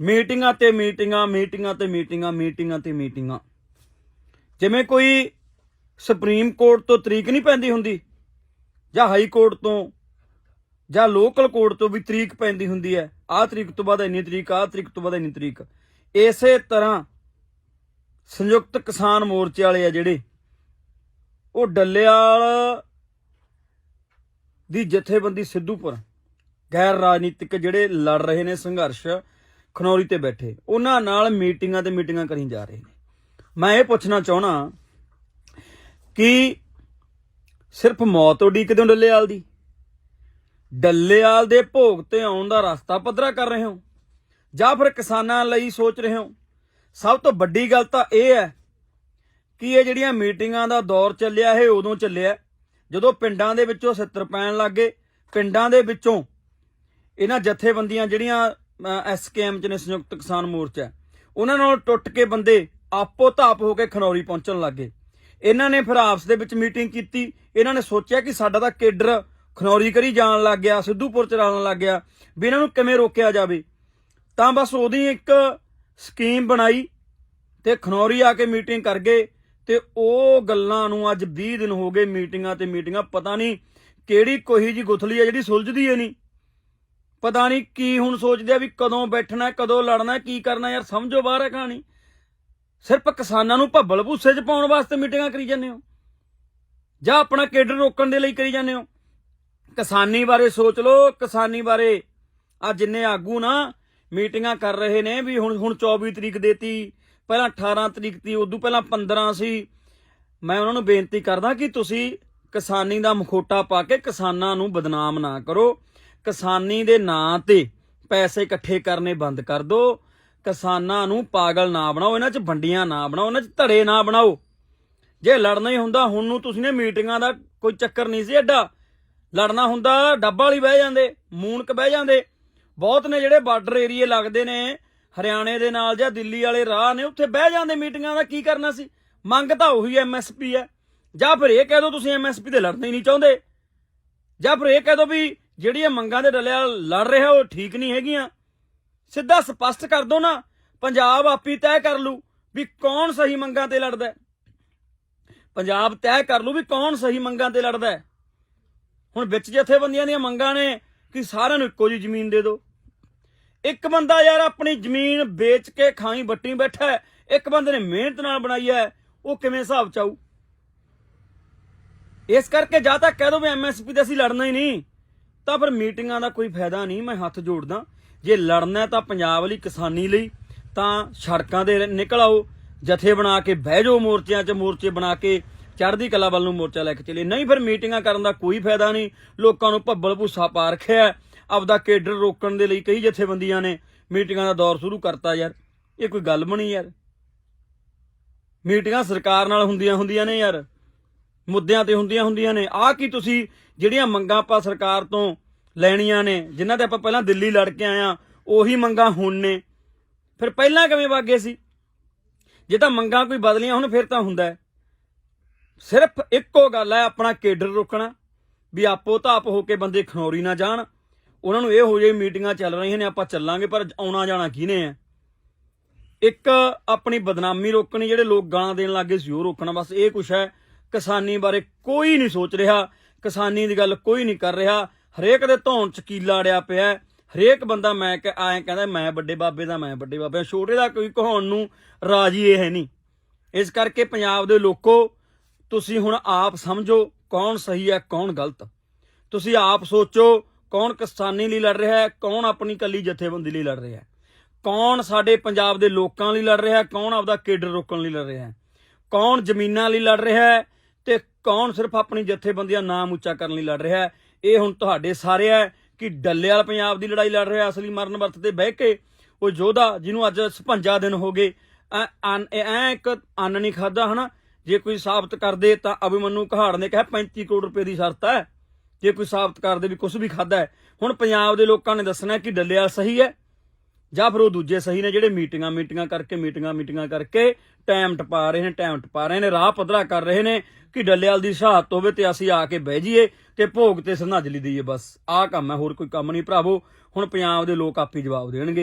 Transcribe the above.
ਮੀਟਿੰਗਾਂ ਤੇ ਮੀਟਿੰਗਾਂ ਮੀਟਿੰਗਾਂ ਤੇ ਮੀਟਿੰਗਾਂ ਮੀਟਿੰਗਾਂ ਤੇ ਮੀਟਿੰਗਾਂ। ਜਿਵੇਂ ਕੋਈ ਸੁਪਰੀਮ ਕੋਰਟ ਤੋਂ ਤਰੀਕ ਨਹੀਂ ਪੈਂਦੀ ਹੁੰਦੀ, ਜਾਂ ਹਾਈ ਕੋਰਟ ਤੋਂ, ਜਾਂ ਲੋਕਲ ਕੋਰਟ ਤੋਂ ਵੀ ਤਰੀਕ ਪੈਂਦੀ ਹੁੰਦੀ ਹੈ, ਆਹ ਤਰੀਕ ਤੋਂ ਬਾਅਦ ਇੰਨੀ ਤਰੀਕ, ਆਹ ਤਰੀਕ ਤੋਂ ਬਾਅਦ ਇੰਨੀ ਤਰੀਕ। ਇਸੇ ਤਰ੍ਹਾਂ ਸੰਯੁਕਤ ਕਿਸਾਨ ਮੋਰਚੇ ਵਾਲੇ ਆ ਜਿਹੜੇ, ਉਹ ਡੱਲੇਵਾਲ ਦੀ ਜਥੇਬੰਦੀ ਸਿੱਧੂਪੁਰ, ਗੈਰ ਰਾਜਨੀਤਿਕ ਜਿਹੜੇ ਲੜ ਰਹੇ ਨੇ ਸੰਘਰਸ਼ ਖਨੌਰੀ ਤੇ ਬੈਠੇ। ਉਹਨਾਂ ਨਾਲ ਮੀਟਿੰਗਾਂ ਤੇ ਮੀਟਿੰਗਾਂ ਕਰੀ ਜਾ ਰਹੇ ਨੇ। ਮੈਂ ਇਹ ਪੁੱਛਣਾ ਚਾਹਣਾ ਕਿ ਸਿਰਫ ਮੌਤ ਉਡੀਕਦੇ ਹੋ ਡੱਲੇਵਾਲ ਦੀ? ਡੱਲੇਵਾਲ ਦੇ ਭੋਗ ਤੇ ਆਉਣ ਦਾ ਰਸਤਾ ਪੱਧਰਾ ਕਰ ਰਹੇ ਹੋ? ਜਾਂ ਫਿਰ ਕਿਸਾਨਾਂ ਲਈ ਸੋਚ ਰਹੇ ਹੋ? ਸਭ ਤੋਂ ਵੱਡੀ ਗੱਲ ਤਾਂ ਇਹ ਹੈ ਕਿ ਇਹ ਜਿਹੜੀਆਂ ਮੀਟਿੰਗਾਂ ਦਾ ਦੌਰ ਚੱਲਿਆ, ਇਹ ਉਦੋਂ ਚੱਲਿਆ, ਜਦੋਂ ਪਿੰਡਾਂ ਦੇ ਵਿੱਚੋਂ ਸਿੱਤਰ ਪੈਣ ਲੱਗੇ ਪਿੰਡਾਂ ਦੇ ਵਿੱਚੋਂ ਇਹਨਾਂ ਜਥੇਬੰਦੀਆਂ ਜਿਹੜੀਆਂ ਐਸਕੇਐਮ ਚ ਨੇ ਸੰਯੁਕਤ ਕਿਸਾਨ ਮੋਰਚਾ। ਉਹਨਾਂ ਨਾਲ ਟੁੱਟ ਕੇ ਬੰਦੇ ਆਪੋ ਧਾਪ ਹੋ ਕੇ ਖਨੌਰੀ ਪਹੁੰਚਣ ਲੱਗੇ ਇਹਨਾਂ ਨੇ ਫਿਰ ਆਪਸ ਦੇ ਵਿੱਚ ਮੀਟਿੰਗ ਕੀਤੀ। ਇਹਨਾਂ ਨੇ ਸੋਚਿਆ ਕਿ ਸਾਡਾ ਤਾਂ ਕੇਡਰ ਖਨੌਰੀ ਕਰੀ ਜਾਣ ਲੱਗ ਗਿਆ, ਸਿੱਧੂਪੁਰ ਚਲਾਉਣ ਲੱਗ ਗਿਆ, ਵੀ ਇਹਨਾਂ ਨੂੰ ਕਿਵੇਂ ਰੋਕਿਆ ਜਾਵੇ। ਤਾਂ ਬਸ ਉਹਦੀ ਇੱਕ ਸਕੀਮ ਬਣਾਈ ਤੇ ਖਨੌਰੀ ਆ ਕੇ ਮੀਟਿੰਗ ਕਰ ਗਏ ਤੇ ਉਹ ਗੱਲਾਂ ਨੂੰ ਅੱਜ 20 ਦਿਨ ਹੋ ਗਏ ਮੀਟਿੰਗਾਂ ਤੇ ਮੀਟਿੰਗਾਂ। ਪਤਾ ਨਹੀਂ ਕਿਹੜੀ ਕੋਈ ਜੀ ਗੁਥਲੀ ਆ ਜਿਹੜੀ ਸੁਲਝਦੀ ਏ ਨਹੀਂ। ਪਤਾ ਨਹੀਂ ਕੀ ਹੁਣ ਸੋਚਦੇ ਆ ਵੀ ਕਦੋਂ ਬੈਠਣਾ, ਕਦੋਂ ਲੜਨਾ, ਕੀ ਕਰਨਾ ਯਾਰ, ਸਮਝੋ ਬਾਹਰ ਹੈ ਕਹਾਣੀ। ਸਿਰਫ ਕਿਸਾਨਾਂ ਨੂੰ ਭੱਬਲ ਭੂਸੇ 'ਚ ਪਾਉਣ ਵਾਸਤੇ ਮੀਟਿੰਗਾਂ ਕਰੀ ਜਾਂਦੇ ਹੋ। ਜਾਂ ਆਪਣਾ ਕੇਡਰ ਰੋਕਣ ਦੇ ਲਈ ਕਰੀ ਜਾਂਦੇ ਹੋ। ਕਿਸਾਨੀ ਬਾਰੇ ਸੋਚ ਲਓ, ਕਿਸਾਨੀ ਬਾਰੇ ਆ ਜਿੰਨੇ ਆਗੂ ਨਾ ਮੀਟਿੰਗਾਂ ਕਰ ਰਹੇ ਨੇ ਵੀ ਹੁਣ ਹੁਣ 24 ਤਰੀਕ ਦੇਤੀ, ਪਹਿਲਾਂ 18 ਤਰੀਕ ਤੀ ਉਦੋਂ ਪਹਿਲਾਂ 15 ਸੀ। ਮੈਂ ਉਹਨਾਂ ਨੂੰ ਬੇਨਤੀ ਕਰਦਾ ਕਿ ਤੁਸੀਂ ਕਿਸਾਨੀ ਦਾ ਮਖੋਟਾ ਪਾ ਕੇ ਕਿਸਾਨਾਂ ਨੂੰ ਬਦਨਾਮ ਨਾ ਕਰੋ। ਕਿਸਾਨੀ ਦੇ ਨਾਂ ਤੇ ਪੈਸੇ ਇਕੱਠੇ ਕਰਨੇ ਬੰਦ ਕਰ ਦਿਓ ਕਿਸਾਨਾਂ ਨੂੰ ਪਾਗਲ ਨਾ ਬਣਾਓ, ਇਹਨਾਂ 'ਚ ਵੰਡੀਆਂ ਨਾ ਬਣਾਓ, ਇਹਨਾਂ 'ਚ ਧੜੇ ਨਾ ਬਣਾਓ। ਜੇ ਲੜਨਾ ਹੀ ਹੁੰਦਾ, ਹੁਣ ਨੂੰ ਤੁਸੀਂ ਨੇ ਮੀਟਿੰਗਾਂ ਦਾ ਕੋਈ ਚੱਕਰ ਨਹੀਂ ਸੀ ਐਡਾ ਲੜਨਾ ਹੁੰਦਾ, ਡੱਬਾ ਵਾਲੀ ਬਹਿ ਜਾਂਦੇ, ਮੂਨਕ ਬਹਿ ਜਾਂਦੇ। ਬਹੁਤ ਨੇ ਜਿਹੜੇ ਬਾਰਡਰ ਏਰੀਏ ਲੱਗਦੇ ਨੇ, ਹਰਿਆਣੇ ਦੇ ਨਾਲ ਜਾਂ ਦਿੱਲੀ ਵਾਲੇ ਰਾਹ ਨੇ, ਉੱਥੇ ਬਹਿ ਜਾਂਦੇ ਮੀਟਿੰਗਾਂ ਦਾ ਕੀ ਕਰਨਾ ਸੀ? ਮੰਗ ਤਾਂ ਉਹੀ ਐਮਐਸਪੀ ਹੈ। ਜਾਂ ਫਿਰ ਇਹ ਕਹਿ ਦੋ ਤੁਸੀਂ ਐਮਐਸਪੀ ਤੇ ਲੜਨਾ ਹੀ ਨਹੀਂ ਚਾਹੁੰਦੇ। ਜਾਂ ਫਿਰ ਇਹ ਕਹਿ ਦੋ ਵੀ ਜਿਹੜੀਆਂ ਮੰਗਾਂ ਦੇ ਡਲਿਆ ਲੜ ਰਿਹਾ, ਉਹ ਠੀਕ ਨਹੀਂ ਹੈਗੀਆਂ। ਸਿੱਧਾ ਸਪਸ਼ਟ ਕਰ ਦੋ ਨਾ, ਪੰਜਾਬ ਆਪੀ ਤੈਅ ਕਰ ਲੂ ਵੀ ਕੌਣ ਸਹੀ ਮੰਗਾਂ ਤੇ ਲੜਦਾ ਪੰਜਾਬ ਤੈਅ ਕਰ ਲੂ ਵੀ ਕੌਣ ਸਹੀ ਮੰਗਾਂ ਤੇ ਲੜਦਾ ਹੁਣ ਵਿੱਚ ਜਥੇਬੰਦੀਆਂ ਦੀਆਂ ਮੰਗਾਂ ਨੇ ਕਿ ਸਾਰਿਆਂ ਨੂੰ ਇੱਕੋ ਜੀ ਜ਼ਮੀਨ ਦੇ ਦਿਓ ਇੱਕ ਬੰਦਾ ਯਾਰ ਆਪਣੀ ਜ਼ਮੀਨ ਵੇਚ ਕੇ ਖਾਈ ਬੱਟੀ ਬੈਠਾ ਇੱਕ ਬੰਦੇ ਨੇ ਮਿਹਨਤ ਨਾਲ ਬਣਾਈ ਹੈ, ਉਹ ਕਿਵੇਂ ਹਿਸਾਬ ਚਾਊ? ਇਸ ਕਰਕੇ ਜਾਂ ਤਾਂ ਕਹਿ ਦੋ ਵੀ ਐਮਐਸਪੀ ਤੇ ਅਸੀਂ ਲੜਨਾ ਹੀ ਨਹੀਂ। ਤਾਂ ਫਿਰ ਮੀਟਿੰਗਾਂ ਦਾ ਕੋਈ ਫਾਇਦਾ ਨਹੀਂ, ਮੈਂ ਹੱਥ ਜੋੜਦਾ। ਜੇ ਲੜਨਾ ਤਾਂ ਪੰਜਾਬ ਲਈ ਕਿਸਾਨੀ ਲਈ ਤਾਂ ਸੜਕਾਂ ਤੇ ਨਿਕਲ ਆਓ, ਜਥੇ ਬਣਾ ਕੇ ਬਹਿ ਜਾਓ ਮੋਰਚਿਆਂ 'ਚ, ਮੋਰਚੇ ਬਣਾ ਕੇ ਚੜ੍ਹਦੀ ਕਲਾ ਵੱਲ ਨੂੰ ਮੋਰਚਾ ਲੈ ਕੇ ਚੱਲੇ ਨਹੀਂ ਫਿਰ ਮੀਟਿੰਗਾਂ ਕਰਨ ਦਾ ਕੋਈ ਫਾਇਦਾ ਨਹੀਂ, ਲੋਕਾਂ ਨੂੰ ਭੱਬਲ ਭੂਸਾ ਪਾ ਰੱਖਿਆ ਆਪਦਾ ਕੇਡਰ ਰੋਕਣ ਦੇ ਲਈ ਕਈ ਜਥੇਬੰਦੀਆਂ ਨੇ ਮੀਟਿੰਗਾਂ ਦਾ ਦੌਰ ਸ਼ੁਰੂ ਕਰਤਾ ਯਾਰ। ਇਹ ਕੋਈ ਗੱਲ ਬਣੀ ਯਾਰ? ਮੀਟਿੰਗਾਂ ਸਰਕਾਰ ਨਾਲ ਹੁੰਦੀਆਂ ਹੁੰਦੀਆਂ ਨੇ ਯਾਰ। ਮੁੱਦਿਆਂ ਤੇ ਹੁੰਦੀਆਂ ਹੁੰਦੀਆਂ ਨੇ। ਆਹ ਕੀ ਤੁਸੀਂ ਜਿਹੜੀਆਂ ਮੰਗਾਂ ਆਪਾਂ ਸਰਕਾਰ ਤੋਂ ਲੈਣੀਆਂ ਨੇ, ਜਿਨ੍ਹਾਂ ਤੇ ਆਪਾਂ ਪਹਿਲਾਂ ਦਿੱਲੀ ਲੜ ਕੇ ਆਇਆ ਉਹੀ ਮੰਗਾਂ ਹੁਣ ਨੇ। ਫਿਰ ਪਹਿਲਾਂ ਕਿਵੇਂ ਵਾਗੇ ਸੀ? ਜੇ ਤਾਂ ਮੰਗਾਂ ਕੋਈ ਬਦਲੀਆਂ ਹੁਣ, ਫਿਰ ਤਾਂ ਹੁੰਦਾ ਸਿਰਫ ਇੱਕੋ ਗੱਲ ਹੈ, ਆਪਣਾ ਕੇਡਰ ਰੋਕਣਾ, ਵੀ ਆਪੋ ਧਾਪ ਹੋ ਕੇ ਬੰਦੇ ਖਨੌਰੀ ਨਾ ਜਾਣ। ਉਹਨਾਂ ਨੂੰ ਇਹ ਹੋ ਜਾਏ ਮੀਟਿੰਗਾਂ ਚੱਲ ਰਹੀਆਂ ਨੇ, ਆਪਾਂ ਚੱਲਾਂਗੇ, ਪਰ ਆਉਣਾ ਜਾਣਾ ਕਿਹਨੇ ਹੈ ਇੱਕ ਆਪਣੀ ਬਦਨਾਮੀ ਰੋਕਣੀ, ਜਿਹੜੇ ਲੋਕ ਗਾਲਾਂ ਦੇਣ ਲੱਗੇ ਸੀ, ਉਹ ਰੋਕਣਾ ਬਸ, ਇਹ ਕੁਛ ਹੈ। ਕਿਸਾਨੀ ਬਾਰੇ ਕੋਈ ਨਹੀਂ ਸੋਚ ਰਿਹਾ। ਕਿਸਾਨੀ ਦੀ ਗੱਲ ਕੋਈ ਨਹੀਂ ਕਰ ਰਿਹਾ। ਹਰੇਕ ਦੇ ਧੌਣ ਚ ਕੀਲਾ ਅੜਿਆ ਪਿਆ ਹਰੇਕ ਬੰਦਾ ਮੈਂ ਕਿ ਐਂ ਕਹਿੰਦਾ, ਮੈਂ ਵੱਡੇ ਬਾਬੇ ਦਾ, ਮੈਂ ਵੱਡੇ ਬਾਬੇ ਛੋਟੇ ਦਾ ਕੋਈ ਕਹਾਉਣ ਨੂੰ ਰਾਜੀ ਇਹ ਹੈ ਨਹੀਂ। ਇਸ ਕਰਕੇ ਪੰਜਾਬ ਦੇ ਲੋਕੋ, ਤੁਸੀਂ ਹੁਣ ਆਪ ਸਮਝੋ ਕੌਣ ਸਹੀ ਹੈ, ਕੌਣ ਗਲਤ। ਤੁਸੀਂ ਆਪ ਸੋਚੋ ਕੌਣ ਕਿਸਾਨੀ ਲਈ ਲੜ ਰਿਹਾ ਹੈ, ਕੌਣ ਆਪਣੀ ਕੱਲੀ ਜਥੇਬੰਦੀ ਲਈ ਲੜ ਰਿਹਾ ਹੈ। ਕੌਣ ਸਾਡੇ ਪੰਜਾਬ ਦੇ ਲੋਕਾਂ ਲਈ ਲੜ ਰਿਹਾ ਹੈ, ਕੌਣ ਆਪਦਾ ਕੇਡਰ ਰੋਕਣ ਲਈ ਲੜ ਰਿਹਾ ਹੈ। ਕੌਣ ਜ਼ਮੀਨਾਂ ਲਈ ਲੜ ਰਿਹਾ ਹੈ ਕੌਣ ਸਿਰਫ ਆਪਣੀ ਜਥੇਬੰਦੀਆਂ ਨਾਮ ਉੱਚਾ ਕਰਨ ਲਈ ਲੜ ਰਿਹਾ ਹੈ? ਇਹ ਹੁਣ ਤੁਹਾਡੇ ਸਾਰੇ ਹੈ ਕਿ ਡੱਲੇ ਵਾਲਾ ਪੰਜਾਬ ਦੀ ਲੜਾਈ ਲੜ ਰਿਹਾ ਅਸਲੀ ਮਰਨ ਵਰਤ ਤੇ ਬਹਿ ਕੇ? ਉਹ ਯੋਧਾ ਜਿਹਨੂੰ ਅੱਜ 56 ਦਿਨ ਹੋ ਗਏ, ਐ, ਅੰਨ- ਐ ਇੱਕ ਅੰਨ ਨਹੀਂ ਖਾਦਾ ਹਨਾ? ਜੇ ਕੋਈ ਸਾਬਤ ਕਰਦੇ ਤਾਂ ਅਭਿਮਨੂ ਕਹਾੜ ਨੇ ਕਿਹਾ 35 ਕਰੋੜ ਰੁਪਏ ਦੀ ਸ਼ਰਤ ਹੈ। ਜੇ ਕੋਈ ਸਾਬਤ ਕਰਦੇ ਵੀ ਕੁਝ ਵੀ ਖਾਦਾ ਹੁਣ ਪੰਜਾਬ ਦੇ ਲੋਕਾਂ ਨੇ ਦੱਸਣਾ ਕਿ ਡੱਲੇਵਾਲ ਸਹੀ ਹੈ। ਜਾਂ ਫਿਰ ਉਹ ਦੂਜੇ ਸਹੀ ਨੇ ਜਿਹੜੇ ਮੀਟਿੰਗਾਂ ਮੀਟਿੰਗਾਂ ਕਰਕੇ, ਮੀਟਿੰਗਾਂ ਮੀਟਿੰਗਾਂ ਕਰਕੇ ਟਾਈਮ ਟਪਾ ਰਹੇ ਨੇ, ਟਾਈਮ ਟਪਾ ਰਹੇ ਨੇ, ਰਾਹ ਪੱਧਰਾ ਕਰ ਰਹੇ ਨੇ ਕਿ ਡੱਲੇਵਾਲ ਦੀ ਸ਼ਹਾਦਤ ਹੋਵੇ ਤੇ ਅਸੀਂ ਆ ਕੇ ਬਹਿ ਜਾਈਏ ਤੇ ਭੋਗ ਤੇ ਸ਼ਰਧਾਂਜਲੀ ਦਈਏ ਬਸ। ਆਹ ਕੰਮ ਹੈ, ਹੋਰ ਕੋਈ ਕੰਮ ਨਹੀਂ ਭਰਾਵੋ। ਹੁਣ ਪੰਜਾਬ ਦੇ ਲੋਕ ਆਪੇ ਜਵਾਬ ਦੇਣਗੇ।